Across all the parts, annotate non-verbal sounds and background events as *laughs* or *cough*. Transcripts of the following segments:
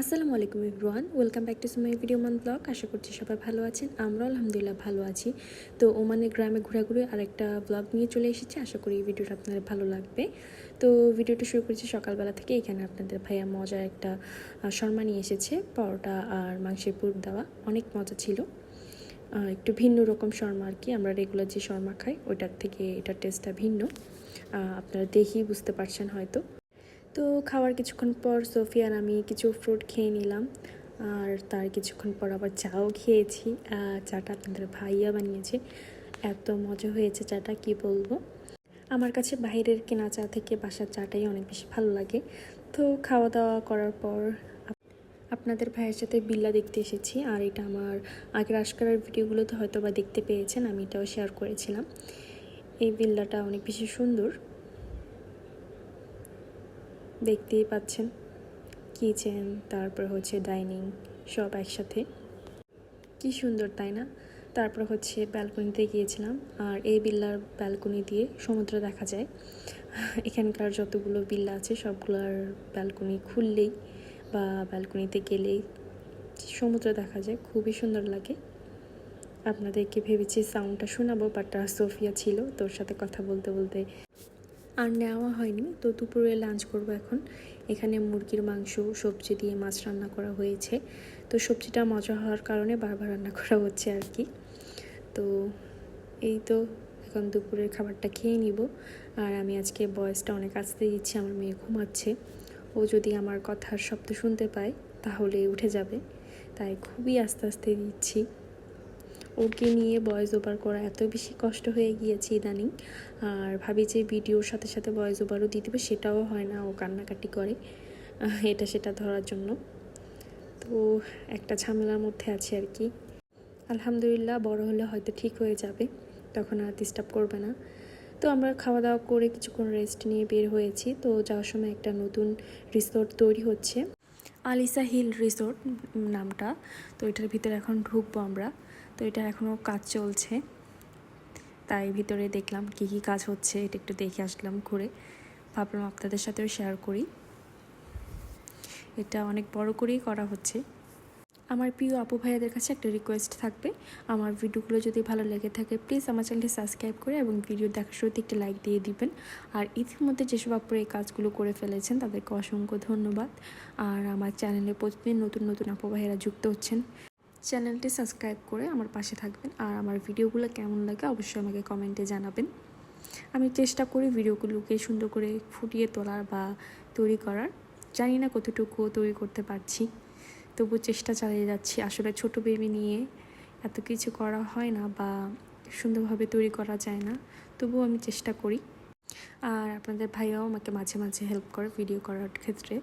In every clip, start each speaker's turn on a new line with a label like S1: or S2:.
S1: আসসালামু আলাইকুম everyone, welcome back to Sumai video মান ব্লগ। আশা করছি সবাই ভালো আছেন আমরা আলহামদুলিল্লাহ ভালো আছি। তো ওমানের গ্রামে ঘোরাঘুরি আর একটা ব্লগ নিয়ে চলে এসেছি, আশা করি ভিডিওটা আপনাদের ভালো লাগবে। তো ভিডিওটা শুরু করেছি সকালবেলা থেকে, এখানে আপনাদের ভাইয়া মজার একটা শর্মা নিয়ে এসেছে, পরোটা আর মাংসের পুর দেওয়া, অনেক মজা ছিল। একটু ভিন্ন রকম শর্মা আর কি, আমরা রেগুলার যে শর্মা খাই ওটার থেকে এটার টেস্টটা ভিন্ন। আপনারা দেখেই বুঝতে পারছেন হয়তো। তো খাওয়ার কিছুক্ষণ পর সোফিয়ান আমি কিছু ফ্রুট খেয়ে নিলাম। আর তার কিছুক্ষণ পর আবার চাও খেয়েছি। চাটা আপনাদের ভাইয়া বানিয়েছে। এত মজা হয়েছে চাটা, কি বলব? আমার কাছে বাইরের কেনা চা থেকে বাসার চাটাই অনেক বেশি ভালো লাগে। তো খাওয়া দাওয়া করার পর আপনাদের ভাইয়ের সাথে বিল্লা দেখতে এসেছি। আর এটা আমার আগের আশকারার ভিডিওগুলোতে হয়তো বা দেখতে পেয়েছেন, আমি এটাও শেয়ার করেছিলাম। এই বিল্লাটা অনেক বেশি সুন্দর। দেখতেই পাচ্ছেন, কিচেন, তারপর হচ্ছে ডাইনিং, সব একসাথে। কি সুন্দর, তাই না? তারপর হচ্ছে ব্যালকনিতে গিয়েছিলাম, আর এই বিল্লার ব্যালকনি দিয়ে সমুদ্র দেখা যায়। এখানকার যতগুলো বিল্লা আছে, সবগুলোর ব্যালকনি খুললেই বা ব্যালকনিতে গেলেই সমুদ্র দেখা যায়, খুবই সুন্দর লাগে। আপনাদেরকে ভেবেছি সাউন্ডটা শোনাবো বাট সোফিয়া ছিল তোর সাথে কথা বলতে বলতে আর নেওয়া হয়নি। তো দুপুরে লাঞ্চ করব এখন। এখানে মুরগির মাংস, সবজি দিয়ে মাছ রান্না করা হয়েছে। তো সবজিটা মজা হওয়ার কারণে বারবার রান্না করা হচ্ছে আর কি। তো এই তো, এখন দুপুরের খাবারটা খেয়ে নিব। আর আমি আজকে বয়সটা অনেক আস্তে দিচ্ছি, আমার মেয়ে ঘুমাচ্ছে। ও যদি আমার কথার শব্দ শুনতে পায়, তাহলে উঠে যাবে। তাই খুবই আস্তে আস্তে দিচ্ছি। ওকে নিয়ে ভয়েস ওভার করা এত বেশি কষ্ট হয়ে গিয়েছে ইদানিং। আর ভাবি যে ভিডিওর সাথে সাথে ভয়েস ওভারও দিয়ে দেবে সেটাও হয় না ও কান্নাকাটি করে। এটা সেটা ধরার জন্য। তো একটা ঝামেলার মধ্যে আছে আর কি। আলহামদুলিল্লাহ বড় হলে হয়তো ঠিক হয়ে যাবে, তখন আর ডিস্টার্ব করবে না। তো আমরা খাওয়া দাওয়া করে কিছুক্ষণ রেস্ট নিয়ে বের হয়েছি। তো যাওয়ার সময় একটা নতুন রিসোর্ট তৈরি হচ্ছে। আলিসা হিল রিসোর্ট নামটা। তো এটার ভিতরে এখন ঢুকবো আমরা। তো এটা এখনও কাজ চলছে। তাই ভিতরে দেখলাম কি কি কাজ হচ্ছে, এটা একটু দেখে আসলাম ঘুরে। ভাবলাম আপনাদের সাথেও শেয়ার করি। এটা অনেক বড় করেই করা হচ্ছে। আমার প্রিয় আপু ভাইয়াদের কাছে একটা রিকোয়েস্ট থাকবে। আমার ভিডিওগুলো যদি ভালো লেগে থাকে প্লিজ আমার চ্যানেলটি সাবস্ক্রাইব করে এবং ভিডিও দেখার শুরুতে একটা লাইক দিয়ে দিবেন। আর ইতিমধ্যে যেসব আপুরা এই কাজগুলো করে ফেলেছেন, তাদেরকে অসংখ্য ধন্যবাদ। আর আমার চ্যানেলে প্রতিদিন নতুন নতুন আপু ভাইয়েরা যুক্ত হচ্ছেন। চ্যানেলটি সাবস্ক্রাইব করে আমার পাশে থাকবেন আর আমার ভিডিওগুলো কেমন লাগে অবশ্যই আমাকে কমেন্টে জানাবেন। আমি চেষ্টা করি ভিডিওগুলোকে সুন্দর করে ফুটিয়ে তোলার বা তৈরি করার। জানি না কতটুকু তৈরি করতে পারছি, তবু চেষ্টা চালিয়ে যাচ্ছি। আসলে ছোট বেবি নিয়ে এত কিছু করা হয় না বা সুন্দরভাবে তৈরি করা যায় না, তবুও আমি চেষ্টা করি। আর আপনাদের ভাইয়াও আমাকে মাঝে মাঝে হেল্প করে ভিডিও করার ক্ষেত্রে।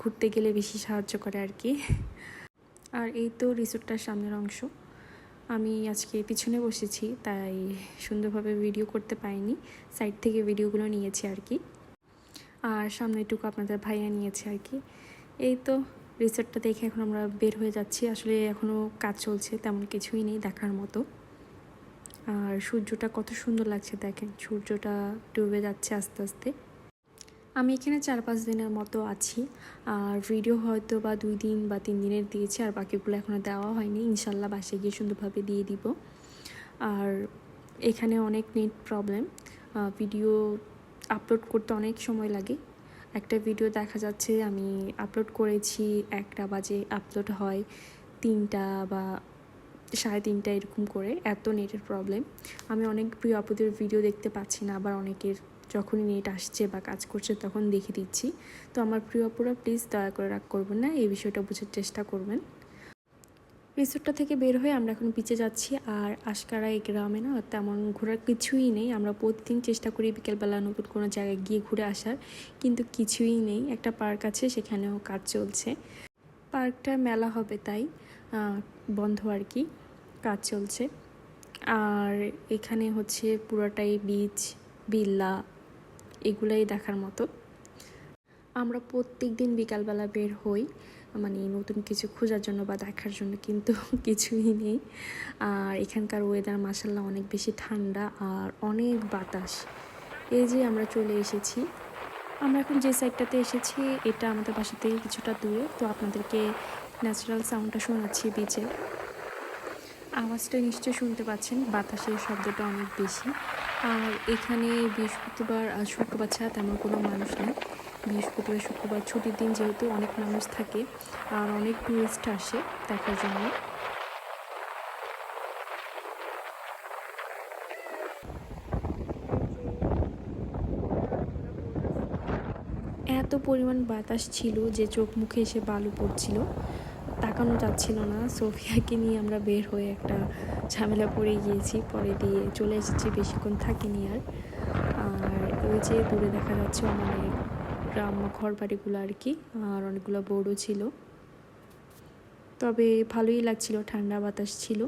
S1: ঘুরতে গেলে বেশি সাহায্য করে আর কি। আর এই তো রিসোর্টটার সামনের অংশ। আমি আজকে পিছনে বসেছি, তাই সুন্দরভাবে ভিডিও করতে পারিনি। সাইড থেকে ভিডিওগুলো নিয়েছি আর কি। আর সামনেটুকু আপনাদের ভাইয়া নিয়েছে আর কি। এই তো রিসোর্টটা দেখে এখন আমরা বের হয়ে যাচ্ছি। আসলে এখনও কাজ চলছে, তেমন কিছুই নেই দেখার মতো। আর সূর্যটা কত সুন্দর লাগছে দেখেন। সূর্যটা ডুবে যাচ্ছে আস্তে আস্তে। আমি এখানে চার পাঁচ দিনের মতো আছি। আর ভিডিও হয়তো বা দুই দিন বা তিন দিনের দিয়েছি, আর বাকিগুলো এখনও দেওয়া হয়নি। ইনশাল্লাহ বাসে গিয়ে সুন্দরভাবে দিয়ে দিব। আর এখানে অনেক নেট প্রবলেম ভিডিও আপলোড করতে অনেক সময় লাগে। একটা ভিডিও দেখা যাচ্ছে, আমি আপলোড করেছি, একটা বাজে আপলোড হয় তিনটা বা সাড়ে তিনটা এরকম করে। এত নেটের প্রবলেম আমি অনেক প্রিয় আপুদের ভিডিও দেখতে পাচ্ছি না, আবার অনেকের যখনই নেট আসছে বা কাজ করছে তখন দেখে দিচ্ছি। তো আমার প্রিয় আপুরা প্লিজ দয়া করে রাগ করবেন না, এই বিষয়টা বোঝার চেষ্টা করবেন। রিসোর্টটা থেকে বের হয়ে আমরা এখন পিছিয়ে যাচ্ছি। আর আশকারা এই গ্রামে না তেমন ঘোরার কিছুই নেই। আমরা প্রতিদিন চেষ্টা করি বিকেলবেলা নতুন কোনো জায়গায় গিয়ে ঘুরে আসার, কিন্তু কিছুই নেই। একটা পার্ক আছে, সেখানেও কাজ চলছে। পার্কটার মেলা হবে তাই বন্ধ আর কি, কাজ চলছে। আর এখানে হচ্ছে পুরোটাই বিচ বিল্লা এগুলাই দেখার মতো। আমরা প্রত্যেক দিন বিকালবেলা বের হই মানে নতুন কিছু খোঁজার জন্য বা দেখার জন্য কিন্তু *laughs* কিছুই নেই। আর এখানকার ওয়েদার মাসাল্লাহ অনেক বেশি ঠান্ডা আর অনেক বাতাস। এই যে আমরা চলে এসেছি। আমরা এখন যে সাইডটাতে এসেছি, এটা আমাদের বাসা থেকে কিছুটা দূরে, তো আপনাদেরকে ন্যাচারাল সাউন্ডটা শোনাচ্ছি বিচে আওয়াজটা নিশ্চয়ই শুনতে পাচ্ছেন, বাতাসের শব্দটা অনেক বেশি। আর এখানে বৃহস্পতিবার আর শুক্রবার ছাড়া তেমন কোনো মানুষ নেই। বৃহস্পতিবার, শুক্রবার ছুটির দিন যেহেতু অনেক মানুষ থাকে আর অনেক টুরিস্ট আসে দেখার জন্য। এত পরিমাণ বাতাস ছিল যে চোখ মুখে এসে বালু পড়ছিল। তাকানো যাচ্ছিল না। সোফিয়াকে নিয়ে আমরা বের হয়ে একটা ঝামেলা পড়ে গিয়েছি। পরে দিয়ে চলে এসেছি বেশিক্ষণ থাকিনি আর। আর ওই যে দূরে দেখা যাচ্ছে মানে গ্রাম ঘর বাড়িগুলো আর কি, আর অনেকগুলো বড়ও ছিল। তবে ভালোই লাগছিল, ঠান্ডা বাতাস ছিল।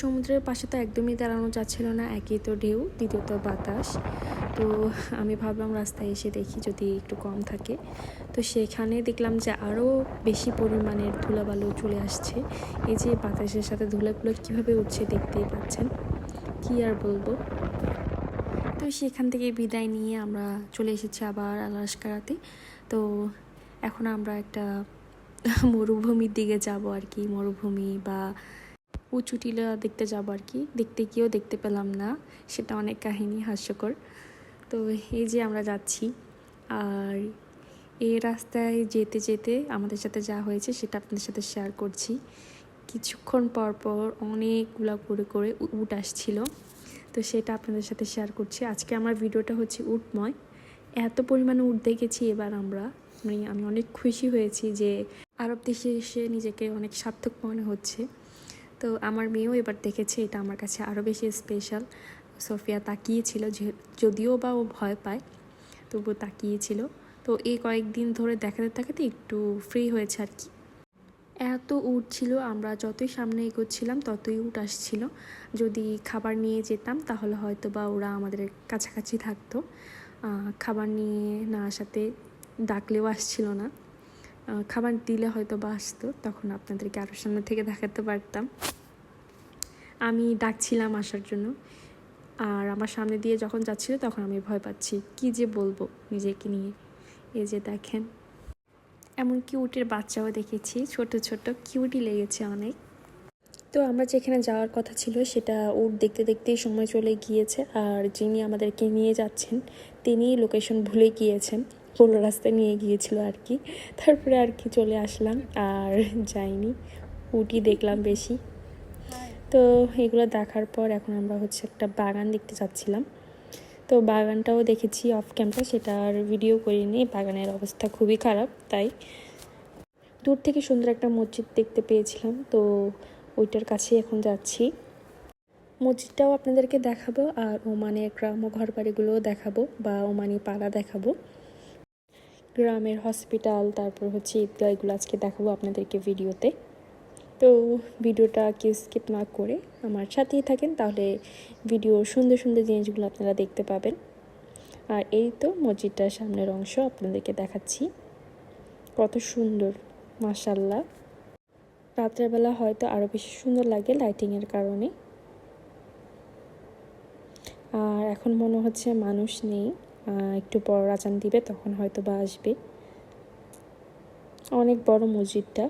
S1: সমুদ্রের পাশে তো একদমই দাঁড়ানো যাচ্ছিল না, একই তো ঢেউ, দ্বিতীয়ত বাতাস। তো আমি ভাবলাম রাস্তায় এসে দেখি যদি একটু কম থাকে। তো সেখানে দেখলাম যে আরও বেশি পরিমাণের ধুলাবালু চলে আসছে। এই যে বাতাসের সাথে ধুলাগুলো কীভাবে উঠছে দেখতেই পাচ্ছেন। কী আর বলব? তো সেখান থেকে বিদায় নিয়ে আমরা চলে এসেছি আবার আলাস্কারাতে। তো এখন আমরা একটা মরুভূমির দিকে যাব আর কি, মরুভূমি বা উঁচু টিলা দেখতে যাব আর কি। দেখতে গিয়েও দেখতে পেলাম না। সেটা অনেক কাহিনী হাস্যকর। তো এই যে আমরা যাচ্ছি, আর এই রাস্তায় যেতে যেতে আমাদের সাথে যা হয়েছে সেটা আপনাদের সাথে শেয়ার করছি। কিছুক্ষণ পর পর অনেকগুলো করে করে উট আসছিল। তো সেটা আপনাদের সাথে শেয়ার করছি। আজকে আমার ভিডিওটা হচ্ছে উটময়। এত পরিমাণে উট দেখেছি এবার আমরা। মানে আমি অনেক খুশি হয়েছি যে আরব দেশে এসে নিজেকে অনেক সার্থক মনে হচ্ছে। তো আমার মেয়েও এবার দেখেছে, এটা আমার কাছে আরও বেশি স্পেশাল সোফিয়া তাকিয়েছিল যে, যদিও বা ও ভয় পায় তবুও তাকিয়েছিল। তো এই কয়েকদিন ধরে দেখাতে দেখাতে একটু ফ্রি হয়েছে আর কি। এত উট ছিল আমরা যতই সামনে এগোচ্ছিলাম ততই উট আসছিল। যদি খাবার নিয়ে যেতাম তাহলে হয়তো বা ওরা আমাদের কাছাকাছি থাকতো। খাবার নিয়ে না আসাতে ডাকলেও আসছিল না। খাবার দিলে হয়তো বা আসতো, তখন আপনাদেরকে আরও সামনে থেকে দেখাতে পারতাম। আমি ডাকছিলাম আসার জন্য, আর আমার সামনে দিয়ে যখন যাচ্ছিল তখন আমি ভয় পাচ্ছি, কি যে বলব নিজেকে নিয়ে। এই যে দেখেন এমনকি উটের বাচ্চাও দেখেছি, ছোট ছোট কিউটি লেগেছে অনেক। তো আমরা যেখানে যাওয়ার কথা ছিল সেটা উট দেখতে দেখতেই সময় চলে গিয়েছে, আর যিনি আমাদেরকে নিয়ে যাচ্ছেন তিনি লোকেশন ভুলে গিয়েছেন। পুরো রাস্তায় নিয়ে গিয়েছিল আর কি। তারপরে আর কি চলে আসলাম, আর যাইনি। উটি দেখলাম বেশি। তো এগুলো দেখার পর এখন আমরা হচ্ছে একটা বাগান দেখতে চাচ্ছিলাম। তো বাগানটাও দেখেছি অফ ক্যাম্পাস সেটা আর ভিডিও করিনি। বাগানের অবস্থা খুবই খারাপ, তাই। দূর থেকে সুন্দর একটা মসজিদ দেখতে পেয়েছিলাম, তো ওইটার কাছে এখন যাচ্ছি। মসজিদটাও আপনাদেরকে দেখাবো, আর ওমানের গ্রাম্য ঘর বাড়িগুলোও দেখাবো, বা ওমানি পাড়া দেখাবো। গ্রামের হসপিটাল তারপর হচ্ছে ঈদগাহ এগুলো আজকে দেখাবো আপনাদেরকে ভিডিওতে তো। ভিডিওটা কেউ স্কিপ না করে আমার সাথেই থাকেন, তাহলে ভিডিও সুন্দর সুন্দর জিনিসগুলো আপনারা দেখতে পাবেন। আর এই তো মসজিদটার সামনের অংশ, আপনাদেরকে দেখাচ্ছি। কত সুন্দর মাসাল্লাহ রাত্রেবেলা হয়তো আরও বেশি সুন্দর লাগে লাইটিংয়ের কারণে। আর এখন মনে হচ্ছে মানুষ নেই। একটু বড় আজান দিবে, তখন হয়তো বা আসবে। অনেক বড় মসজিদটা।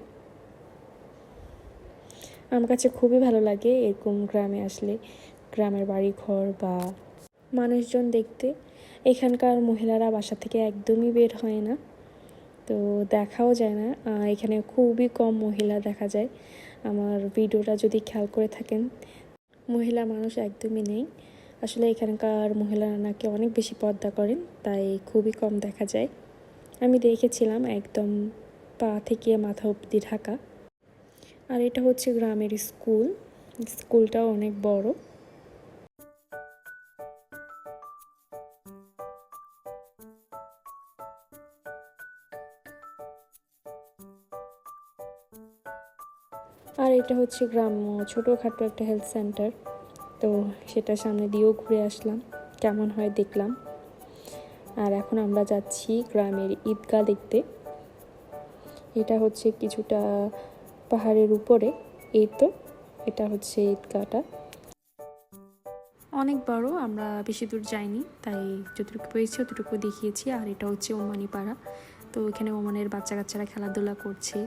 S1: আমার কাছে খুবই ভালো লাগে এরকম গ্রামে আসলে, গ্রামের বাড়ি ঘর বা মানুষজন দেখতে। এখানকার মহিলারা বাসা থেকে একদমই বের হয় না, তো দেখাও যায় না। এখানে খুবই কম মহিলা দেখা যায়। আমার ভিডিওটা যদি খেয়াল করে থাকেন, মহিলা মানুষ একদমই নেই। আসলে এখানকার মহিলারা নাকি অনেক বেশি পর্দা করেন, তাই খুবই কম দেখা যায়। আমি দেখেছিলাম একদম পা থেকে মাথা অব্দি ঢাকা। আর এটা হচ্ছে গ্রামের স্কুল, স্কুলটাও অনেক বড়। আর এটা হচ্ছে গ্রাম্য, ছোটোখাটো একটা হেলথ সেন্টার তো সেটা সামনে দিয়েও ঘুরে আসলাম। কেমন হয় দেখলাম। আর এখন আমরা যাচ্ছি গ্রামের ঈদগাহ দেখতে। এটা হচ্ছে কিছুটা পাহাড়ের উপরে। এই তো, এটা হচ্ছে ঈদগাটা অনেক বড়, আমরা বেশি দূর যাইনি, তাই যতটুকু পেয়েছি ততটুকু দেখিয়েছি। আর এটা হচ্ছে ওমানি পাড়া তো এখানে ওমানের বাচ্চা কাচ্চারা খেলাধুলা করছে।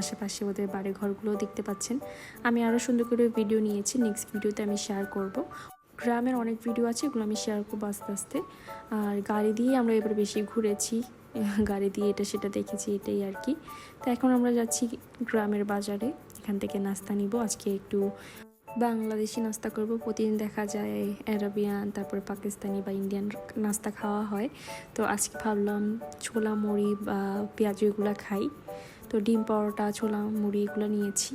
S1: আশেপাশে ওদের বাড়ি ঘরগুলো দেখতে পাচ্ছেন। আমি আরও সুন্দর করে ভিডিও নিয়েছি নেক্সট ভিডিওতে আমি শেয়ার করব। গ্রামের অনেক ভিডিও আছে, এগুলো আমি শেয়ার করব আস্তে আস্তে। আর গাড়ি দিয়ে আমরা এবার বেশি ঘুরেছি, গাড়ি দিয়ে এটা সেটা দেখেছি, এটাই আর কি। তো এখন আমরা যাচ্ছি গ্রামের বাজারে, এখান থেকে নাস্তা নিব। আজকে একটু বাংলাদেশি নাস্তা করব। প্রতিদিন দেখা যায় অ্যারাবিয়ান, তারপরে পাকিস্তানি বা ইন্ডিয়ান নাস্তা খাওয়া হয়। তো আজকে ভাবলাম ছোলা, মুড়ি বা পেঁয়াজ, এগুলো খাই। তো ডিম পরোটা, ছোলা, মুড়ি এগুলো নিয়েছি।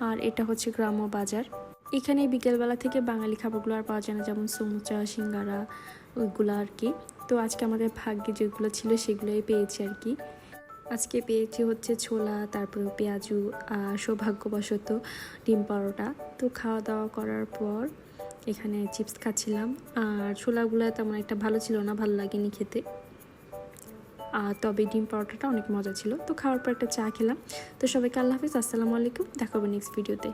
S1: আর এটা হচ্ছে গ্রাম্য বাজার। এখানে বিকেলবেলা থেকে বাঙালি খাবারগুলো আর পাওয়া যায় না, যেমন সমুচা, সিঙ্গারা, ওইগুলো আর কি। তো আজকে আমাদের ভাগ্যে যেগুলো ছিল সেগুলোই পেয়েছি আর কি। আজকে পেয়েছি হচ্ছে ছোলা, তারপরে পেঁয়াজু সৌভাগ্যবশত ডিম পরোটা। তো খাওয়া দাওয়া করার পর এখানে চিপস খাচ্ছিলাম। আর ছোলাগুলো তেমন একটা ভালো ছিল না, ভালো লাগেনি খেতে। তবে ডিম পরোটাটা অনেক মজা ছিল। তো খাওয়ার পর একটা চা খেলাম। তো সবাইকে আল্লাহ হাফিজ। আসসালামু আলাইকুম। দেখাবো নেক্সট ভিডিওতে